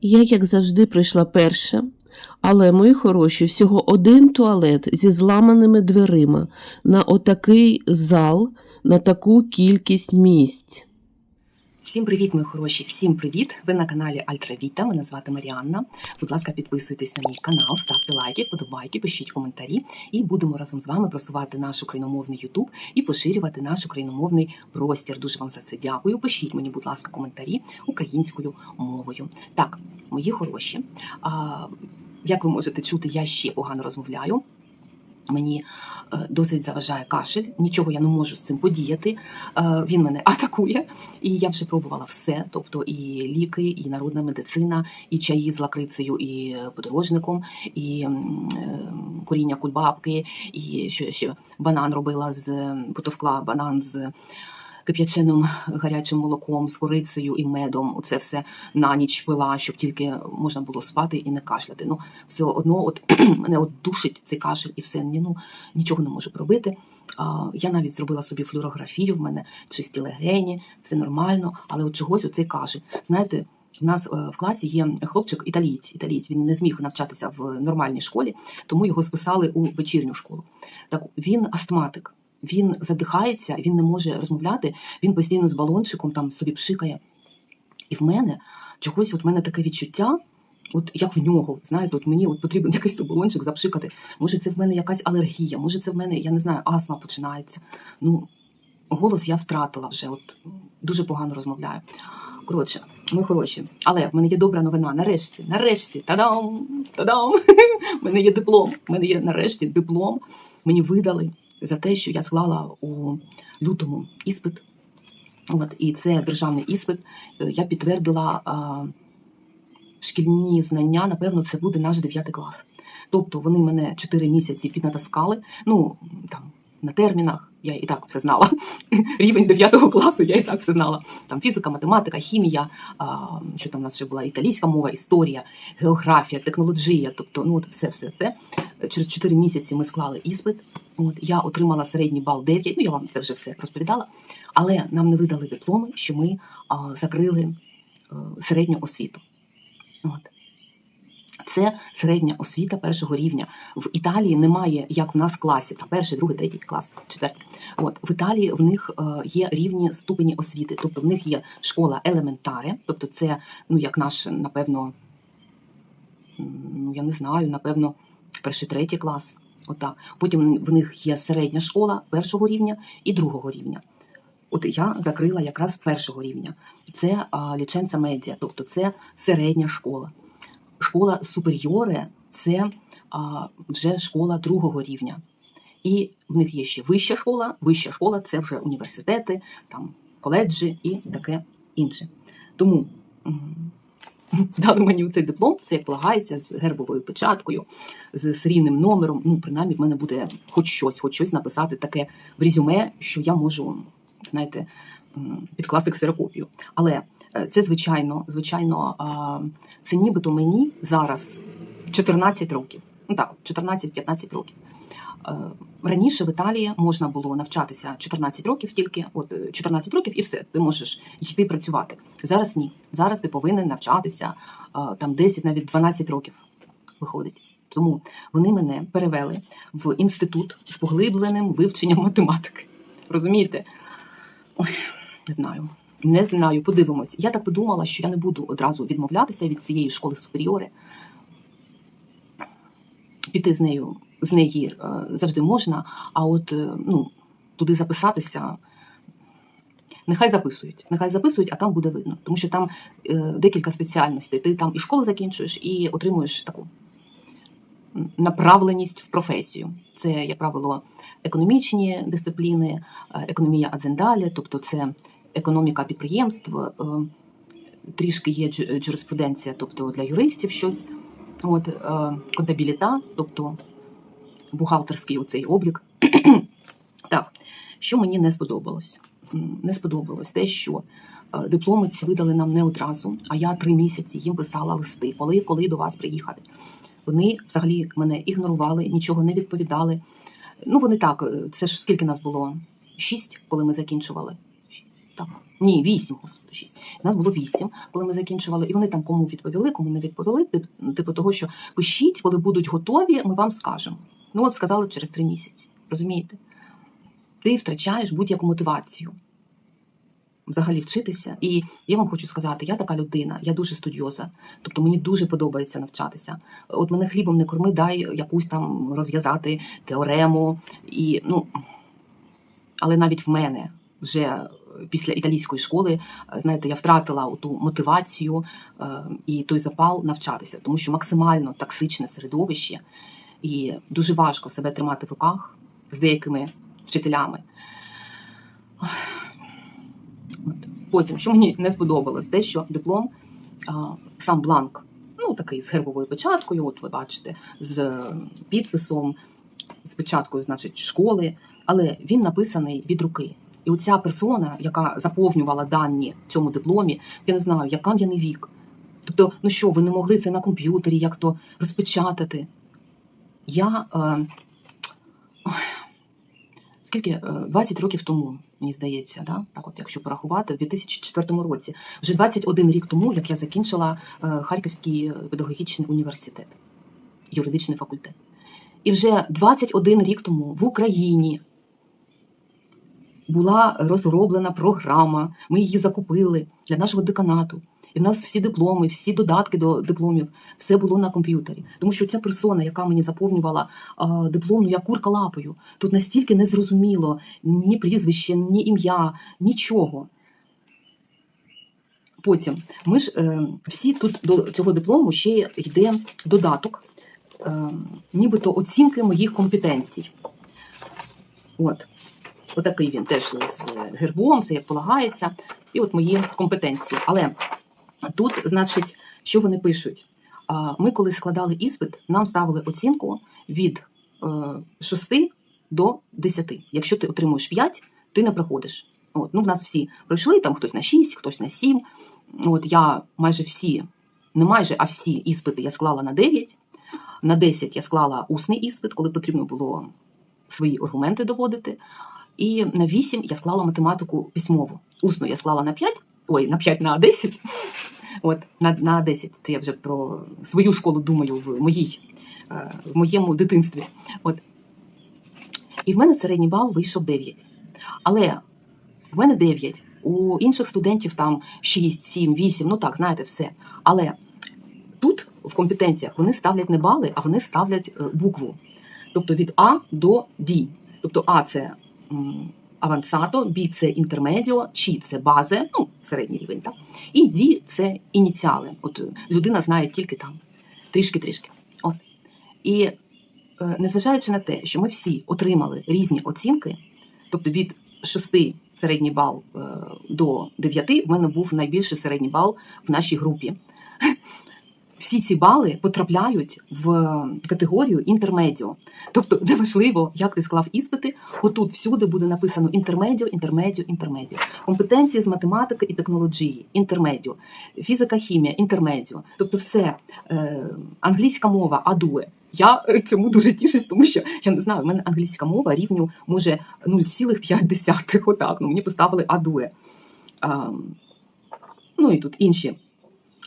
Я, як завжди, прийшла перша, але, мої хороші, всього один туалет зі зламаними дверима на отакий зал, на таку кількість місць. Всім привіт, мої хороші! Всім привіт! Ви на каналі Альтравіта. Мене звати Маріанна. Будь ласка, підписуйтесь на мій канал, ставте лайки, вподобайки, пишіть коментарі, і будемо разом з вами просувати наш україномовний Ютуб і поширювати наш україномовний простір. Дуже вам за це дякую. Пишіть мені, будь ласка, коментарі українською мовою. Так, мої хороші. Як ви можете чути, я ще погано розмовляю. Мені е, досить заважає кашель, нічого я не можу з цим подіяти. Е, Він мене атакує, і я вже пробувала все, тобто і ліки, і народна медицина, і чаї з лакрицею, і подорожником, і е, коріння кульбабки, і що ще банан робила з потовкла банан з кип'яченим гарячим молоком, з корицею і медом. Оце все на ніч пила, щоб тільки можна було спати і не кашляти. Ну, все одно, от мене от душить цей кашель і все. Ні, ну нічого не можу пробити. А, я навіть зробила собі флюорографію, в мене чисті легені, все нормально, але от чогось оцей кашель. Знаєте, в нас е, в класі є хлопчик італієць, італієць. Він не зміг навчатися в нормальній школі, тому його списали у вечірню школу. Так він астматик. Він задихається, він не може розмовляти, він постійно з балончиком там собі пшикає. І в мене чогось, от в мене таке відчуття, от як в нього, знаєте, от мені от потрібен якийсь балончик запшикати. Може, це в мене якась алергія, може, це в мене, я не знаю, астма починається. Ну, голос я втратила вже, от дуже погано розмовляю. Коротше, ми хороші. Але в мене є добра новина. Нарешті, нарешті, та-дам! Та-дам! В мене є диплом. В мене є нарешті диплом. Мені видали за те, що я склала у лютому іспит. От, і це державний іспит. Е, Я підтвердила шкільні знання, напевно, це буде наш 9 клас. Тобто вони мене 4 місяці піднатаскали. Ну, там, на термінах, я і так все знала. Рівень 9 класу, я і так все знала. Там фізика, математика, хімія, а, що там у нас ще була італійська мова, історія, географія, технологія, тобто, ну от все, все це. Через 4 місяці ми склали іспит. От я отримала середній бал 9, ну я вам це вже все розповідала. Але нам не видали дипломи, що ми а, закрили а, середню освіту. От. Це середня освіта першого рівня. В Італії немає, як в нас класів, там перший, другий, третій клас, четвертий. От в Італії в них е, є рівні ступені освіти, тобто в них є школа елементаре, тобто це, ну як наш, напевно, ну я не знаю, напевно, перший, третій клас. Отак. Потім в них є середня школа першого рівня і другого рівня. От я закрила якраз першого рівня. Це а, ліченца медіа, тобто це середня школа. Школа суперіоре це а, вже школа другого рівня. І в них є ще вища школа. Вища школа це вже університети, там коледжі і таке інше. Тому дали мені цей диплом, це як полагається з гербовою печаткою, з серійним номером. Ну, принаймні, в мене буде хоч щось, хоч щось написати таке в резюме, що я можу, знаєте, підкласти ксерокопію. Але це звичайно, звичайно, це нібито мені зараз 14 років. Ну так, 14-15 років. Е, Раніше в Італії можна було навчатися 14 років тільки, от е, 14 років і все, ти можеш йти працювати. Зараз ні. Зараз ти повинен навчатися е, там 10, навіть 12 років виходить. Тому вони мене перевели в інститут з поглибленим вивченням математики. Розумієте? Ой, не знаю. Не знаю, подивимось. Я так подумала, що я не буду одразу відмовлятися від цієї школи суперіори. Піти з нею з неї е, завжди можна, а от е, ну, туди записатися. Нехай записують, нехай записують, а там буде видно. Тому що там е, декілька спеціальностей. Ти там і школу закінчуєш, і отримуєш таку направленість в професію. Це, як правило, економічні дисципліни, економія адзендалі, тобто це економіка підприємств, е, трішки є джу- тобто для юристів щось. От, е, контабіліта, тобто бухгалтерський оцей облік. так, що мені не сподобалось? Не сподобалось те, що е, дипломи ці видали нам не одразу, а я три місяці їм писала листи, коли, коли до вас приїхати. Вони взагалі мене ігнорували, нічого не відповідали. Ну, вони так, це ж скільки нас було? Шість, коли ми закінчували. Так. Ні, вісім, господи, шість. Нас було вісім, коли ми закінчували, і вони там кому відповіли, кому не відповіли. Типу того, що пишіть, коли будуть готові, ми вам скажемо. Ну, от сказали через три місяці. Розумієте? Ти втрачаєш будь-яку мотивацію взагалі вчитися. І я вам хочу сказати, я така людина, я дуже студіоза. Тобто мені дуже подобається навчатися. От мене хлібом не корми, дай якусь там розв'язати теорему. І, ну, але навіть в мене вже після італійської школи, е, знаєте, я втратила ту мотивацію е, і той запал навчатися, тому що максимально токсичне середовище, і дуже важко себе тримати в руках з деякими вчителями. Потім, що мені не сподобалось, те, що диплом, сам бланк, ну такий з гербовою печаткою, от ви бачите, з підписом, з печаткою, значить, школи, але він написаний від руки. І оця персона, яка заповнювала дані в цьому дипломі, я не знаю, як кам'яний вік. Тобто, ну що, ви не могли це на комп'ютері як то розпечатати? Я е, ой, скільки е, 20 років тому, мені здається, да? так от, якщо порахувати, в 2004 році, вже 21 рік тому, як я закінчила е, Харківський педагогічний університет, юридичний факультет. І вже 21 рік тому в Україні була розроблена програма, ми її закупили для нашого деканату. І в нас всі дипломи, всі додатки до дипломів, все було на комп'ютері. Тому що ця персона, яка мені заповнювала а, диплом, ну я курка лапою. Тут настільки не зрозуміло ні прізвище, ні ім'я, нічого. Потім ми ж е, всі тут до цього диплому ще йде додаток, е, нібито оцінки моїх компетенцій. От. Отакий він теж з гербом, все як полагається, і от мої компетенції. Але тут, значить, що вони пишуть? Ми, коли складали іспит, нам ставили оцінку від е, 6 до 10. Якщо ти отримуєш 5, ти не проходиш. От, ну, в нас всі пройшли, там хтось на 6, хтось на 7. От я майже всі, не майже, а всі іспити я склала на 9. На 10 я склала усний іспит, коли потрібно було свої аргументи доводити. І на 8 я склала математику письмову. Усно я склала на 5, ой, на 5 на 10. От, на, на 10. Це я вже про свою школу думаю в моїй, е, в моєму дитинстві. От. І в мене середній бал вийшов 9. Але в мене 9. У інших студентів там 6, 7, 8, ну так, знаєте, все. Але тут в компетенціях вони ставлять не бали, а вони ставлять е, букву. Тобто від А до Д. Тобто А це авансато, Б це інтермедіо, Ч це базе, ну, середній рівень, так? І Д це ініціали. От е, людина знає тільки там, трішки-трішки. От. І е, незважаючи на те, що ми всі отримали різні оцінки, тобто від 6 середній бал е, до 9, в мене був найбільший середній бал в нашій групі. Всі ці бали потрапляють в категорію інтермедіо. Тобто, неважливо, як ти склав іспити, отут всюди буде написано інтермедіо, інтермедіо, інтермедіо. Компетенції з математики і технології, інтермедіо, фізика, хімія, інтермедіо. Тобто, все е, англійська мова, адуе. Я цьому дуже тішусь, тому що я не знаю, в мене англійська мова рівню може 0,5. Отак. Ну мені поставили адуе. А, ну і тут інші.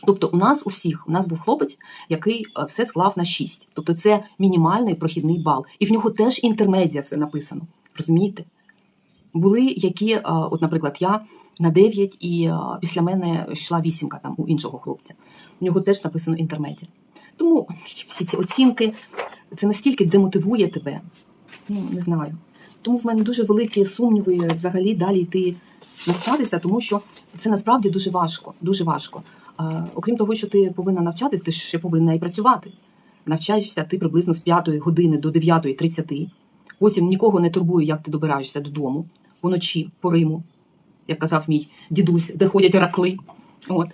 Тобто, у нас у всіх у нас був хлопець, який е, все склав на 6. Тобто, це мінімальний прохідний бал. І в нього теж інтермедіа все написано. Розумієте? Були які, е, от, наприклад, я на 9 і е, після мене йшла вісімка там у іншого хлопця. У нього теж написано інтермедіа. Тому всі ці оцінки це настільки демотивує тебе. Ну, не знаю. Тому в мене дуже великі сумніви взагалі далі йти навчатися, тому що це насправді дуже важко. Дуже важко. Окрім того, що ти повинна навчатись, ти ще повинна і працювати. Навчаєшся ти приблизно з 5 години до 9.30. Потім нікого не турбує, як ти добираєшся додому вночі по Риму, як казав мій дідусь, де ходять ракли. От.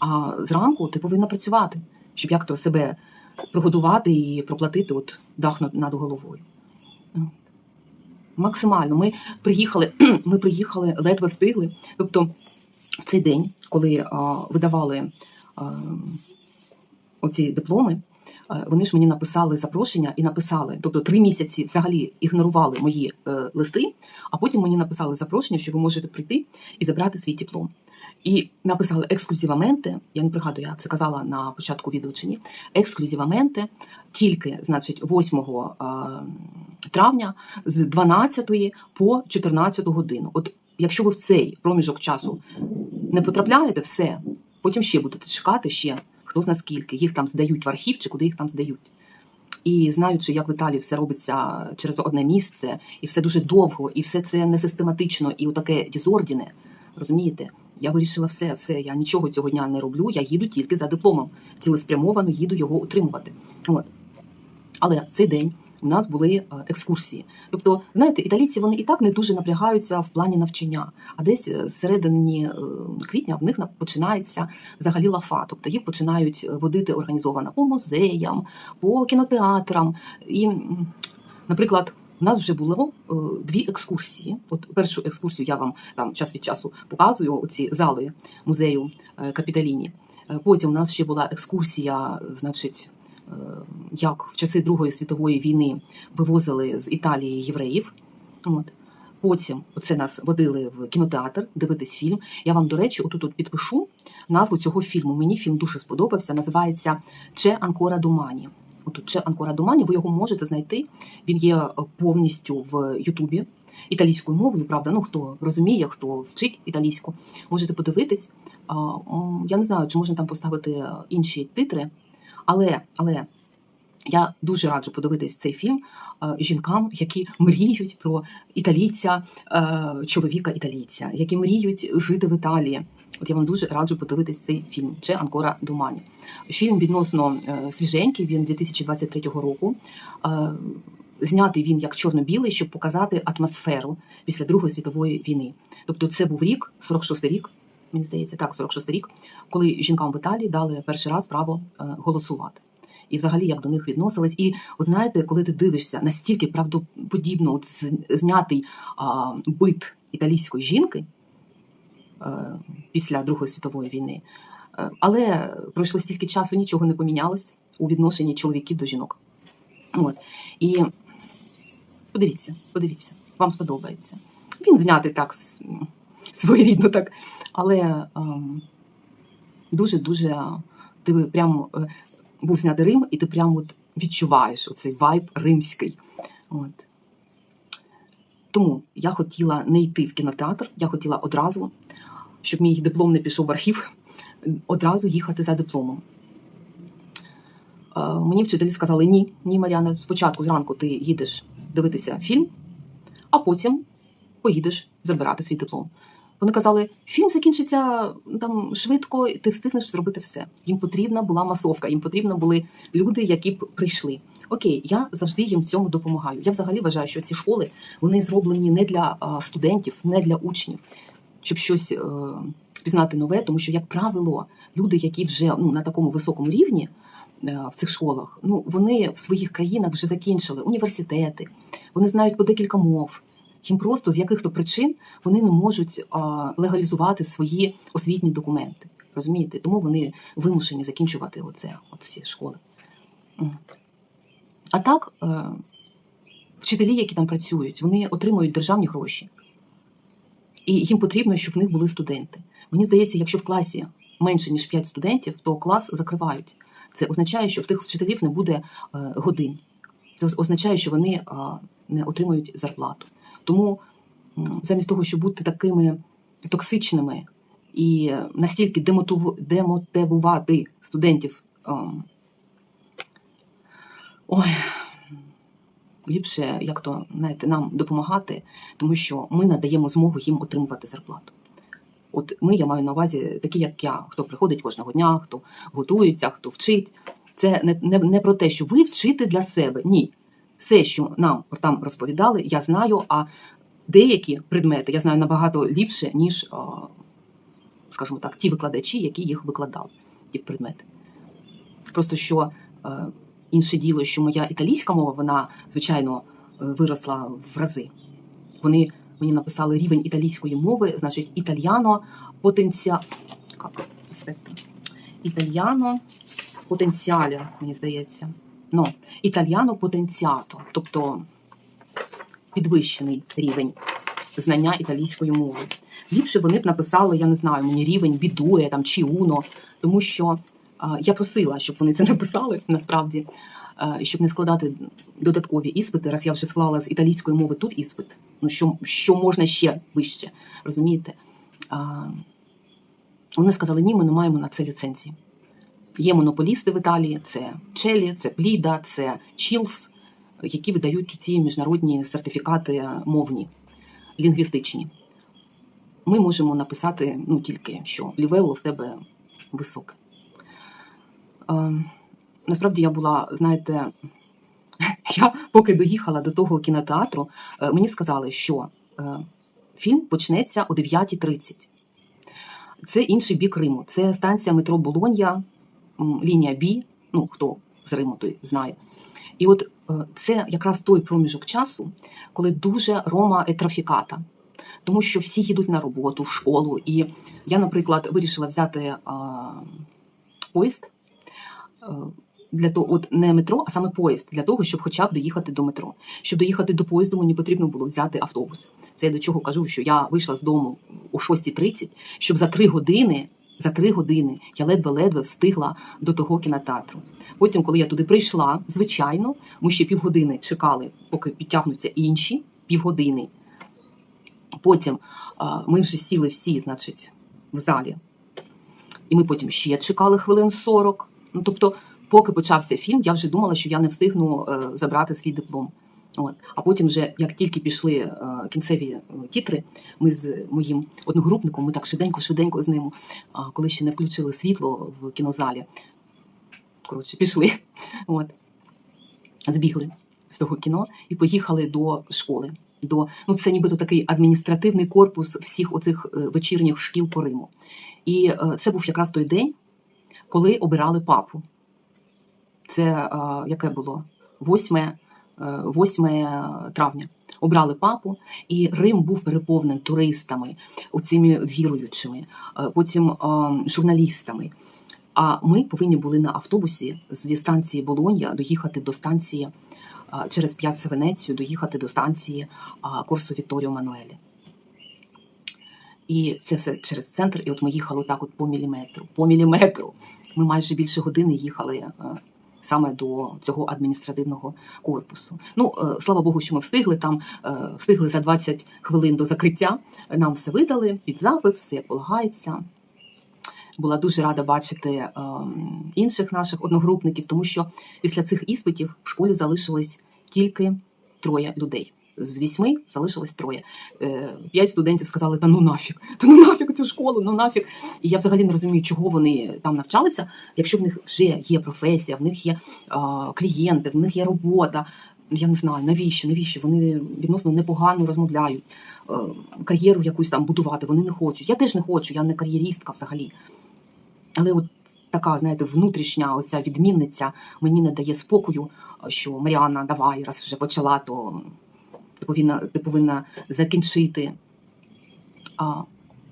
А зранку ти повинна працювати, щоб як то себе прогодувати і проплатити от дах над, головою. Максимально. Ми приїхали, ми приїхали, ледве встигли. Тобто, цей день, коли видавали оці дипломи, Вони ж мені написали запрошення і написали, тобто три місяці взагалі ігнорували мої е, листи, а потім мені написали запрошення, що ви можете прийти і забрати свій диплом. І написали ексклюзиваменти. Я не пригадую, я це казала на початку відео чи ні. Ексклюзиваменти тільки, значить, 8 е, травня з 12 по 14 годину. От якщо ви в цей проміжок часу не потрапляєте, все, потім ще будете чекати ще хто зна скільки. Їх там здають в архів чи куди їх там здають. І знаючи, як в Італії все робиться через одне місце, і все дуже довго, і все це не систематично, і отаке дізордіне, розумієте? Я вирішила все, все, я нічого цього дня не роблю, я їду тільки за дипломом. Цілеспрямовано їду його утримувати. От. Але цей день у нас були е, екскурсії. Тобто, знаєте, італійці вони і так не дуже напрягаються в плані навчання. А десь е, середині е, квітня в них починається взагалі лафа. Тобто їх починають водити організовано по музеям, по кінотеатрам. І, наприклад, у нас вже було дві екскурсії. От першу екскурсію я вам там час від часу показую ці зали музею Капіталіні. Потім у нас ще була екскурсія, значить, як в часи Другої світової війни вивозили з Італії євреїв. От. Потім це нас водили в кінотеатр дивитись фільм. Я вам, до речі, отут от підпишу назву цього фільму. Мені фільм дуже сподобався. Називається Че Анкора Думані. Отут Че Анкора Думані. Ви його можете знайти. Він є е, повністю в Ютубі італійською мовою. Правда, ну хто розуміє, хто вчить італійську, можете подивитись. Я не знаю, чи можна там поставити е, інші титри, але, але я дуже раджу подивитись цей фільм е, жінкам, які мріють про італійця, е, чоловіка італійця, які мріють жити в Італії. От я вам дуже раджу подивитись цей фільм Че Анкора Думані. Фільм відносно е, свіженький, він 2023 року. Знятий він як чорно-білий, щоб показати атмосферу після Другої світової війни. Тобто, це був рік, 46-й рік, мені здається, так, 46-й рік, коли жінкам в Італії дали перший раз право голосувати. І взагалі як до них відносились. І от знаєте, коли ти дивишся настільки правдоподібно от знятий а, бит італійської жінки е, після Другої світової війни, е, але пройшло стільки часу, нічого не помінялось у відношенні чоловіків до жінок. От. І подивіться, подивіться, вам сподобається. Він знятий так своєрідно, так, але ем, дуже-дуже ти прямо е, був знятий Рим, і ти прямо от відчуваєш оцей вайб римський. От. Тому я хотіла не йти в кінотеатр, я хотіла одразу, щоб мій диплом не пішов в архів, одразу їхати за дипломом. Е, Мені вчителі сказали: ні, ні, Мар'яна, спочатку зранку ти їдеш дивитися фільм, а потім поїдеш забирати свій диплом. Вони казали, фільм закінчиться там швидко, ти встигнеш зробити все. Їм потрібна була масовка, їм потрібні були люди, які б прийшли. Окей, я завжди їм в цьому допомагаю. Я взагалі вважаю, що ці школи вони зроблені не для студентів, не для учнів, щоб щось е, пізнати нове, тому що, як правило, люди, які вже ну, на такому високому рівні е, в цих школах, ну вони в своїх країнах вже закінчили університети, вони знають по декілька мов. Їм просто з яких-то причин вони не можуть легалізувати свої освітні документи. Розумієте? Тому вони вимушені закінчувати оце, оці школи. А так, е, вчителі, які там працюють, вони отримують державні гроші. І їм потрібно, щоб в них були студенти. Мені здається, якщо в класі менше ніж 5 студентів, то клас закривають. Це означає, що в тих вчителів не буде е, годин. Це означає, що вони не отримують зарплату. Тому замість того, щоб бути такими токсичними і настільки демотивувати студентів, ем, ой, ліпше як то знаєте, нам допомагати, тому що ми надаємо змогу їм отримувати зарплату. От ми, я маю на увазі, такі, як я, хто приходить кожного дня, хто готується, хто вчить. Це не, не, не про те, що ви вчите для себе. Ні. Все, що нам там розповідали, я знаю, а деякі предмети я знаю набагато ліпше, ніж, скажімо так, ті викладачі, які їх викладали, ті предмети. Просто що е, інше діло, що моя італійська мова, вона, звичайно, е, виросла в рази. Вони мені написали рівень італійської мови, значить, італьяно потенціал. Як? Італьяно потенціаля, мені здається. Ну, італіано потенціато, тобто підвищений рівень знання італійської мови. Ліпше вони б написали, я не знаю, мені рівень бідує там чи уно, тому що а, я просила, щоб вони це написали насправді, а, щоб не складати додаткові іспити, раз я вже склала з італійської мови тут іспит. Ну що, що можна ще вище, розумієте? А, вони сказали, ні, ми не маємо на це ліцензії. Є монополісти в Італії, це Челі, це Пліда, це Чілс, які видають ці міжнародні сертифікати мовні, лінгвістичні. Ми можемо написати ну, тільки, що лівело в тебе високе. Е, насправді я була, знаєте, я поки доїхала до того кінотеатру, е, мені сказали, що е, фільм почнеться о 9.30. Це інший бік Риму. Це станція метро Болонья, лінія Бі. Ну, хто з Риму, той знає. І от е, це якраз той проміжок часу, коли дуже рома етрофіката. Тому що всі їдуть на роботу, в школу. І я, наприклад, вирішила взяти а, поїзд е, для того, от не метро, а саме поїзд, для того, щоб хоча б доїхати до метро. Щоб доїхати до поїзду, мені потрібно було взяти автобус. Це я до чого кажу, що я вийшла з дому о 6.30, щоб за три години. За три години я ледве-ледве встигла до того кінотеатру. Потім, коли я туди прийшла, звичайно, ми ще півгодини чекали, поки підтягнуться інші півгодини. Потім ми вже сіли всі, значить, в залі. І ми потім ще чекали хвилин 40. Ну, тобто, поки почався фільм, я вже думала, що я не встигну е, забрати свій диплом. От. А потім, вже, як тільки пішли е, кінцеві е, тітри, ми з моїм одногрупником, ми так швиденько-швиденько з ним, а, коли ще не включили світло в кінозалі, коротше, пішли. От. Збігли з того кіно і поїхали до школи. До, ну, це нібито такий адміністративний корпус всіх оцих е, вечірніх шкіл по Риму. І е, це був якраз той день, коли обирали папу. Це е, яке було? 8, е, 8 травня. Обрали папу, і Рим був переповнений туристами, оцими віруючими, е, потім е, журналістами. А ми повинні були на автобусі зі станції Болонья доїхати до станції через П'яцца Венецію, доїхати до станції а, Корсо Вітторіо Мануелі. І це все через центр. І от ми їхали так от по міліметру. По міліметру. Ми майже більше години їхали е, саме до цього адміністративного корпусу. Ну, е, слава Богу, що ми встигли там, е, встигли за 20 хвилин до закриття. Нам все видали під запис, все як полагається. Була дуже рада бачити е, інших наших одногрупників, тому що після цих іспитів в школі залишилось тільки троє людей. З вісьми залишилось троє. Е, П'ять студентів сказали: та ну нафіг, та ну нафіг цю школу, ну нафіг. І я взагалі не розумію, чого вони там навчалися, якщо в них вже є професія, в них є е, клієнти, в них є робота. Я не знаю, навіщо, навіщо вони відносно непогано розмовляють, кар'єру якусь там будувати. Вони не хочуть. Я теж не хочу, я не кар'єристка взагалі. Але от така, знаєте, внутрішня оця відмінниця мені не дає спокою, що Маріанна, давай, раз вже почала, то повинна, ти повинна закінчити. А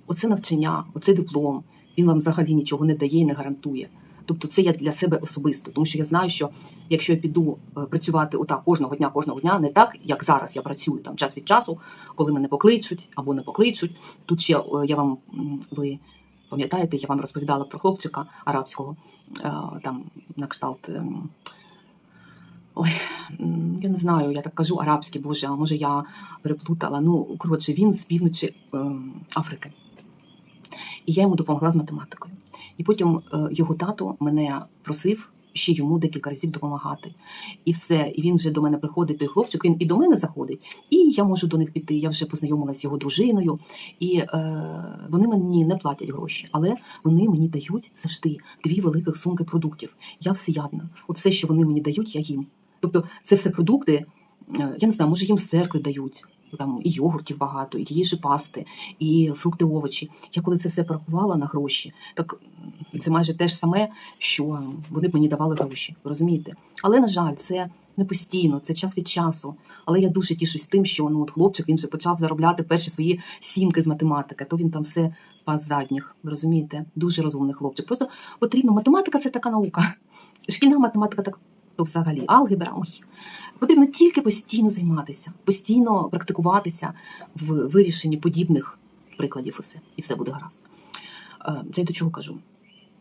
оце навчання, оцей диплом, він вам взагалі нічого не дає і не гарантує. Тобто це я для себе особисто, тому що я знаю, що якщо я піду е, працювати отак кожного дня, кожного дня, не так, як зараз я працюю там час від часу, коли мене покличуть або не покличуть. Тут ще е, я вам ви пам'ятаєте, я вам розповідала про хлопчика арабського, е, там на кшталт. Ой, я не знаю, я так кажу арабський, боже, а може я переплутала. Ну, коротше, він з півночі ем, Африки. І я йому допомогла з математикою. І потім е, його тато мене просив ще йому декілька разів допомагати. І все. І він вже до мене приходить, той хлопчик, він і до мене заходить, і я можу до них піти. Я вже познайомилася з його дружиною, і е, вони мені не платять гроші, але вони мені дають завжди дві великих сумки продуктів. Я всеядна. От все, що вони мені дають, я їм. Тобто, це все продукти. е, Я не знаю, може їм з церкви дають. Там і йогуртів багато, і тієї ж пасти, і фрукти, овочі. Я коли це все порахувала на гроші, так це майже те ж саме, що вони б мені давали гроші. Розумієте? Але на жаль, це не постійно, це час від часу. Але я дуже тішусь тим, що ну от хлопчик він вже почав заробляти перші свої сімки з математики. То він там все пас задніх. Розумієте? Дуже розумний хлопчик. Просто потрібно математика це така наука. Шкільна математика так то взагалі алгебра. Ой. Потрібно тільки постійно займатися, постійно практикуватися в вирішенні подібних прикладів і все, і все буде гаразд. Е, Це я до чого кажу?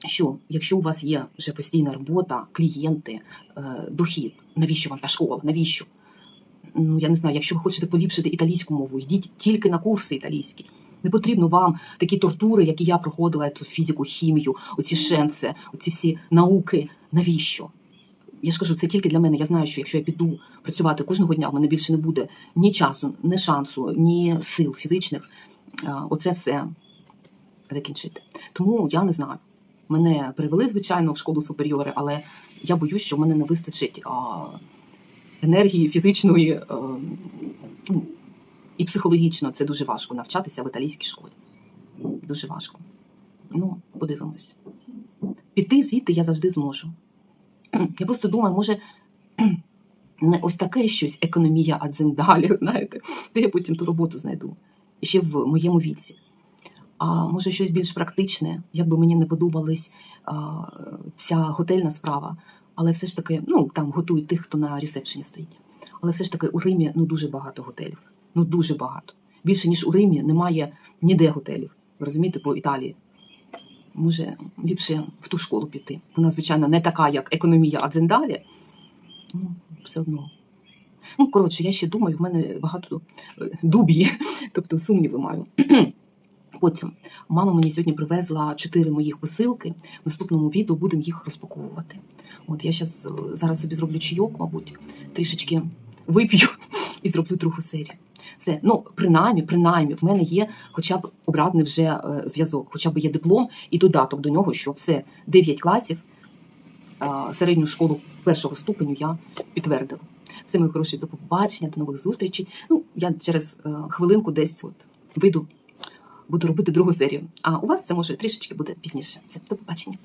Що якщо у вас є вже постійна робота, клієнти, е, дохід, навіщо вам та школа? Навіщо? Ну я не знаю, якщо ви хочете поліпшити італійську мову, йдіть тільки на курси італійські. Не потрібно вам такі тортури, які я проходила, цю фізику, хімію, оці шенси, оці всі науки. Навіщо? Я ж кажу, це тільки для мене. Я знаю, що якщо я піду працювати кожного дня, в мене більше не буде ні часу, ні шансу, ні сил фізичних. Оце все закінчити. Тому я не знаю. Мене привели, звичайно, в школу суперіори, але я боюсь, що в мене не вистачить енергії фізичної е, ну, і психологічно. Це дуже важко навчатися в італійській школі. Дуже важко. Ну, подивимось. Піти звідти я завжди зможу. Я просто думаю, може, не ось таке щось економія адзендалі, знаєте, де я потім ту роботу знайду. Ще в моєму віці. А може щось більш практичне, як би мені не подобалась а, ця готельна справа, але все ж таки, ну там готують тих, хто на ресепшені стоїть. Але все ж таки у Римі ну дуже багато готелів. Ну дуже багато. Більше ніж у Римі немає ніде готелів. Розумієте, по Італії. Може, ліпше в ту школу піти. Вона, звичайно, не така, як економія Адзендалі. Ну, все одно. Ну, коротше, я ще думаю, в мене багато е, дуб'ї, тобто сумніви маю. Потім мама мені сьогодні привезла чотири моїх посилки. В наступному відео будемо їх розпаковувати. От я щас, е, зараз собі зроблю чайок, мабуть, трішечки вип'ю і зроблю другу серію. Все, ну принаймні, принаймні, в мене є хоча б обратний вже е, зв'язок, хоча б є диплом і додаток до нього, що все 9 класів, середню школу першого ступеню я підтвердила. Все, мої хороші, до побачення, до нових зустрічей. Ну, я через е, хвилинку десь от вийду, буду робити другу серію. А у вас це може трішечки буде пізніше. Все, до побачення.